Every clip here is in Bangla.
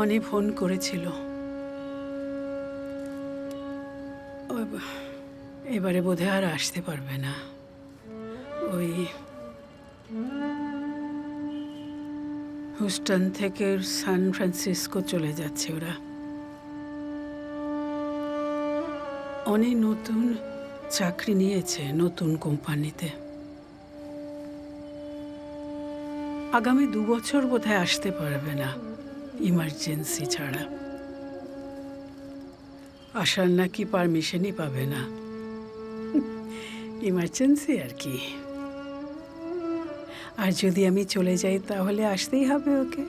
অনি ফোন করেছিল। এবারে বোধহয় আর আসতে পারবে না। ওই হুস্টন থেকে সান ফ্রান্সিসকো চলে যাচ্ছে ওরা। অনেক নতুন চাকরি নিয়েছে নতুন কোম্পানিতে। আগামী দু বছর বোধহয় আসতে পারবে না। ইমার্জেন্সি ছাড়া। আসার নাকি পারমিশনই পাবে না। ইমার্জেন্সি আর কি। আর যদি আমি চলে যাই তাহলে আসতেই হবে ওকে।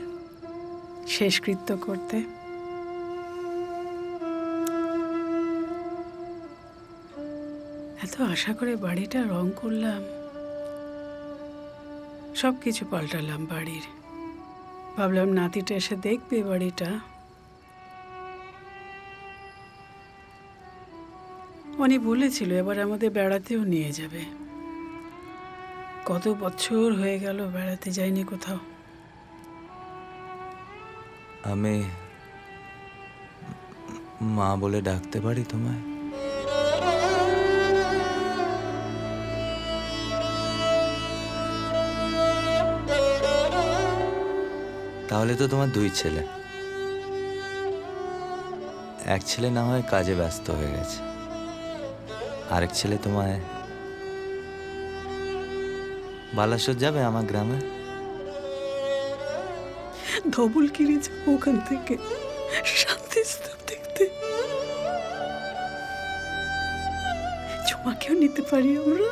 শেষকৃত্য করতে। এত আশা করে বাড়িটা রং করলাম। সব কিছু পাল্টালাম বাড়ির। ভাবলাম নাতিটা এসে দেখবে বাড়িটা। উনি বলেছিল এবার আমাদের বেড়াতেও নিয়ে যাবে। কত বছর হয়ে গেল বেড়াতে যাইনি কোথাও। আমি মা বলে ডাকতে পারি তোমায়? তাহলে তো তোমার দুই ছেলে। এক ছেলে না হয় কাজে ব্যস্ত হয়ে গেছে। আরেক ছেলে তোমায় বালাসর যাবে আমার গ্রামে? ধবল কিনে যাব ওখান থেকে? শান্তি স্তূপ দেখতে। চুমাকেও নিতে পারি আমরা?